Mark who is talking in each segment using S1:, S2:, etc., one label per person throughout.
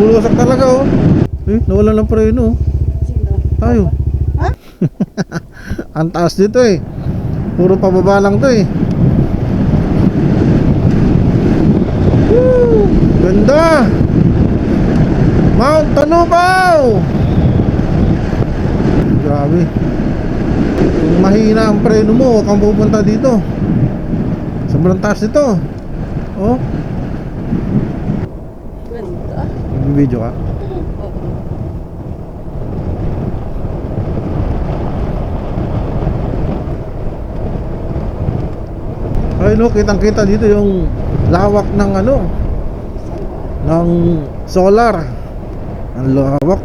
S1: Bubulwasak talaga oh. Eh, nawala ng preno. oh.
S2: Sino?
S1: Tayo.
S2: Ha?
S1: Ang taas dito eh. Puro pababa lang to eh. Woo! Ganda! Mount Tanubaw! Grabe. Kung mahina ang preno mo, huwag kang pupunta dito. Sobrang taas dito. Oh. Video ka.
S2: Oo.
S1: Ay no, kitang kita dito yung lawak ng ano ng solar. Ang lawak.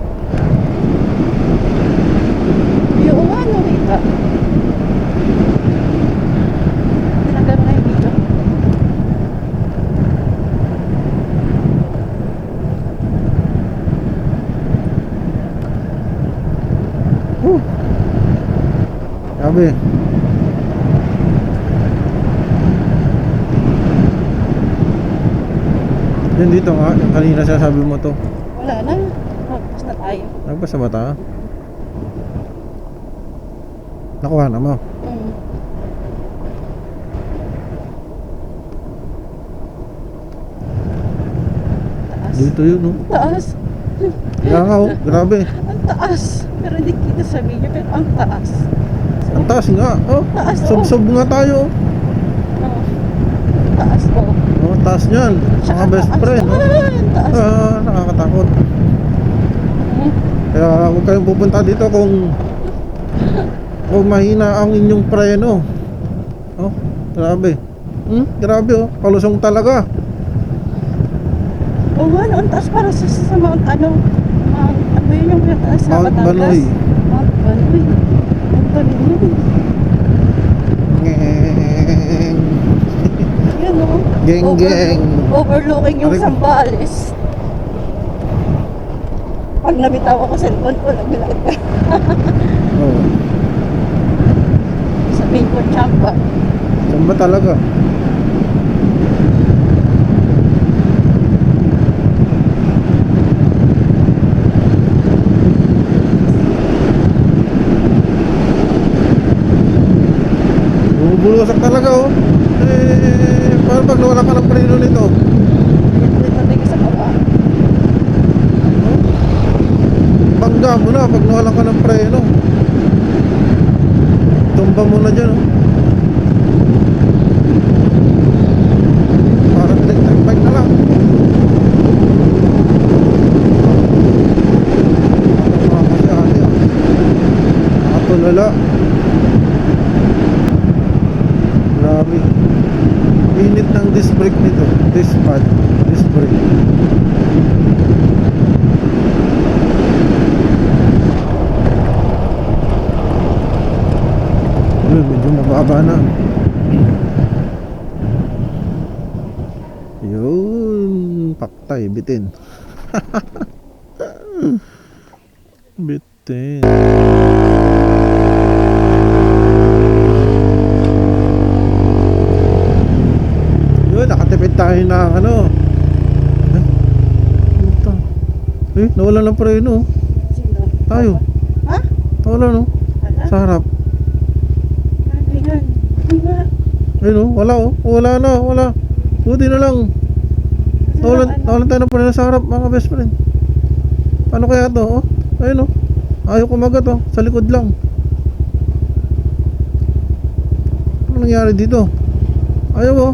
S2: Yung ano, kita. Tinanggal mo na yung video.
S1: Whew. Sabi. Yun dito nga, yung kanina sasabi mo to.
S2: Wala na. Magpas na tayo.
S1: Nagpa sa bata? Nakuha na mo.
S2: Mm. Taas.
S1: Dito yun, no?
S2: Taas.
S1: Kaya nga, oh, grabe.
S2: Ang taas. Pero hindi kita sa video, pero ang taas.
S1: Ang taas nga. Oh,
S2: Taas, oh.
S1: sub-sub nga tayo.
S2: Oo. Taas po.
S1: Oh, taas niyan. Mga best friend. Oh.
S2: Ang taas.
S1: Ah, nakakatakot.
S2: Mm.
S1: Kaya huwag kayong pupunta dito kung kung mahina ang inyong preno. Oh, grabe. Hmm, grabe oh. Palusong talaga.
S2: Oo nga, no, ang taas para sa, sa Mount ano. Mount, ano yun yung pinataas sa
S1: Mount
S2: Batangas?
S1: Banoy.
S2: Mount Banoy. Mount Banoy.
S1: Ngeng.
S2: Yan o.
S1: Geng, geng.
S2: Overlooking yung. Sambales. Pag nabitaw ako sa cellphone ko, nagbilag ka.
S1: Oh,
S2: Sabihin ko, champa.
S1: saan ba talaga? Bumubulwasak talaga oh. Eh, paano pag nawala ka ng preno nito? Bangga mo na pag nawala ka ng preno. Tumba mo na dyan oh. Parang electric bike na lang. Mga kasi ate ah. Nakatulala. Grabe. Init ng disc brake nito. Disc pad. Disc brake. Yun, medyo mababa na. Yun, paktay, bitin. bitin. Yun, nakatipid tayo ng ano. Eh, puta. Eh, nawala ng preno.
S2: Sino?
S1: Tayo.
S2: Ha?
S1: Nawala no?
S2: Wala?
S1: Sa harap. Ayun oh, wala oh. Wala na, wala. Buti na lang. Nawalan,
S2: Ano?
S1: nawalan tayo ng preno sa harap, mga best friend. Paano kaya to? Oh, ayun oh. Ayaw kumagat oh. Sa likod lang. Ano nangyari dito? Ayaw oh.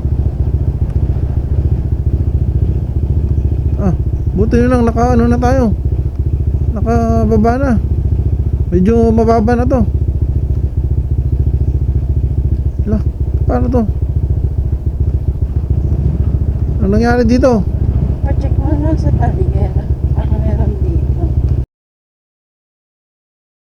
S1: Ah, buti na lang naka ano na tayo. Nakababa na. Medyo mababa na to. Ala, paano to? Ano nangyari dito?
S2: Pa-check mo lang sa taligera.